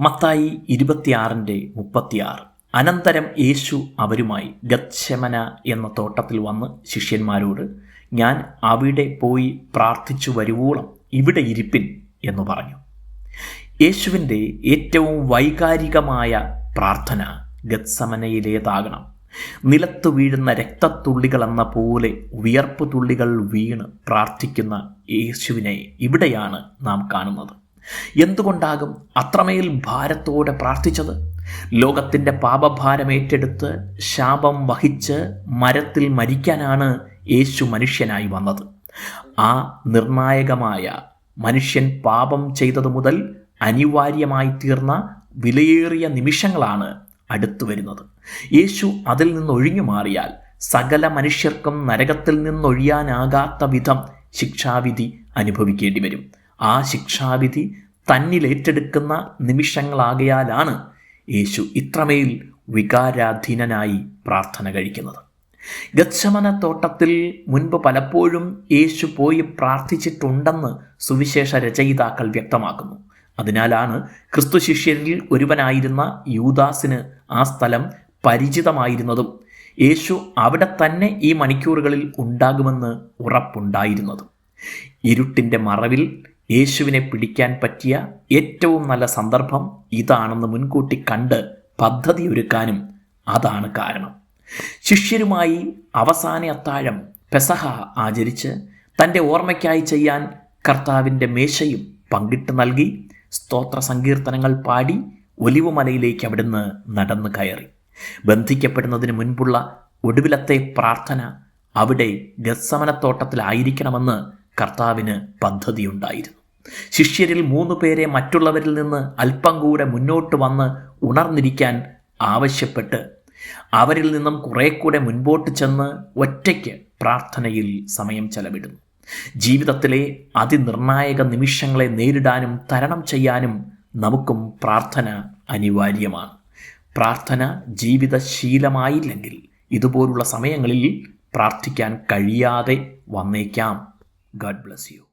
മത്തായി ഇരുപത്തിയാറിന്റെ മുപ്പത്തിയാറ്. അനന്തരം യേശു അവരുമായി ഗച്ഛമന എന്ന തോട്ടത്തിൽ വന്ന് ശിഷ്യന്മാരോട് ഞാൻ അവിടെ പോയി പ്രാർത്ഥിച്ചു വരുവോളം ഇവിടെ ഇരിപ്പിൻ എന്ന് പറഞ്ഞു. യേശുവിന്റെ ഏറ്റവും വൈകാരികമായ പ്രാർത്ഥന ഗത്സമനയിലേതാകണം. നിലത്തു വീഴുന്ന രക്തത്തുള്ളികൾ എന്ന പോലെ വിയർപ്പ് തുള്ളികൾ വീണ് പ്രാർത്ഥിക്കുന്ന യേശുവിനെ ഇവിടെയാണ് നാം കാണുന്നത്. എന്തുകൊണ്ടാകും അത്രമേൽ ഭാരത്തോടെ പ്രാർത്ഥിച്ചത്? ലോകത്തിന്റെ പാപഭാരം ഏറ്റെടുത്ത് ശാപം വഹിച്ച് മരത്തിൽ മരിക്കാനാണ് യേശു മനുഷ്യനായി വന്നത്. ആ നിർണായകമായ മനുഷ്യൻ പാപം ചെയ്തതു മുതൽ അനിവാര്യമായി തീർന്ന വിലയേറിയ നിമിഷങ്ങളാണ് അടുത്തു വരുന്നത്. യേശു അതിൽ നിന്ന് ഒഴിഞ്ഞു മാറിയാൽ സകല മനുഷ്യർക്കും നരകത്തിൽ നിന്നൊഴിയാനാകാത്ത വിധം ശിക്ഷാവിധി അനുഭവിക്കേണ്ടി വരും. ആ ശിക്ഷാവിധി തന്നിൽ ഏറ്റെടുക്കുന്ന നിമിഷങ്ങളാകയാലാണ് യേശു ഇത്രമേൽ വികാരാധീനനായി പ്രാർത്ഥന കഴിക്കുന്നത്. ഗച്ഛമന തോട്ടത്തിൽ മുൻപ് പലപ്പോഴും യേശു പോയി പ്രാർത്ഥിച്ചിട്ടുണ്ടെന്ന് സുവിശേഷ രചയിതാക്കൾ വ്യക്തമാക്കുന്നു. അതിനാലാണ് ക്രിസ്തു ശിഷ്യരിൽ ഒരുവനായിരുന്ന യൂദാസിന് ആ സ്ഥലം പരിചിതമായിരുന്നതും യേശു അവിടെ തന്നെ ഈ മണിക്കൂറുകളിൽ ഉണ്ടാകുമെന്ന് ഉറപ്പുണ്ടായിരുന്നതും. ഇരുട്ടിന്റെ മറവിൽ യേശുവിനെ പിടിക്കാൻ പറ്റിയ ഏറ്റവും നല്ല സന്ദർഭം ഇതാണെന്ന് മുൻകൂട്ടി കണ്ട് പദ്ധതി ഒരുക്കാനും അതാണ് കാരണം. ശിഷ്യരുമായി അവസാന അത്താഴം പെസഹ ആചരിച്ച് തന്റെ ഓർമ്മയ്ക്കായി ചെയ്യാൻ കർത്താവിന്റെ മേശയും പങ്കിട്ട് നൽകി സ്തോത്ര സങ്കീർത്തനങ്ങൾ പാടി ഒലിവുമലയിലേക്ക് അവിടുന്ന് നടന്നു കയറി. ബന്ധിക്കപ്പെടുന്നതിന് മുൻപുള്ള ഒടുവിലത്തെ പ്രാർത്ഥന അവിടെ ഗസമനത്തോട്ടത്തിലായിരിക്കണമെന്ന് കർത്താവിന് പദ്ധതിയുണ്ടായിരുന്നു. ശിഷ്യരിൽ മൂന്ന് പേരെ മറ്റുള്ളവരിൽ നിന്ന് അല്പം കൂടെ മുന്നോട്ട് വന്ന് ഉണർന്നിരിക്കാൻ ആവശ്യപ്പെട്ട് അവരിൽ നിന്നും കുറെ കൂടെ മുൻപോട്ട് ചെന്ന് ഒറ്റയ്ക്ക് പ്രാർത്ഥനയിൽ സമയം ചെലവിടുന്നു. ജീവിതത്തിലെ അതിനിർണായക നിമിഷങ്ങളെ നേരിടാനും തരണം ചെയ്യാനും നമുക്കും പ്രാർത്ഥന അനിവാര്യമാണ്. പ്രാർത്ഥന ജീവിതശീലമായില്ലെങ്കിൽ ഇതുപോലുള്ള സമയങ്ങളിൽ പ്രാർത്ഥിക്കാൻ കഴിയാതെ വന്നേക്കാം. God bless you.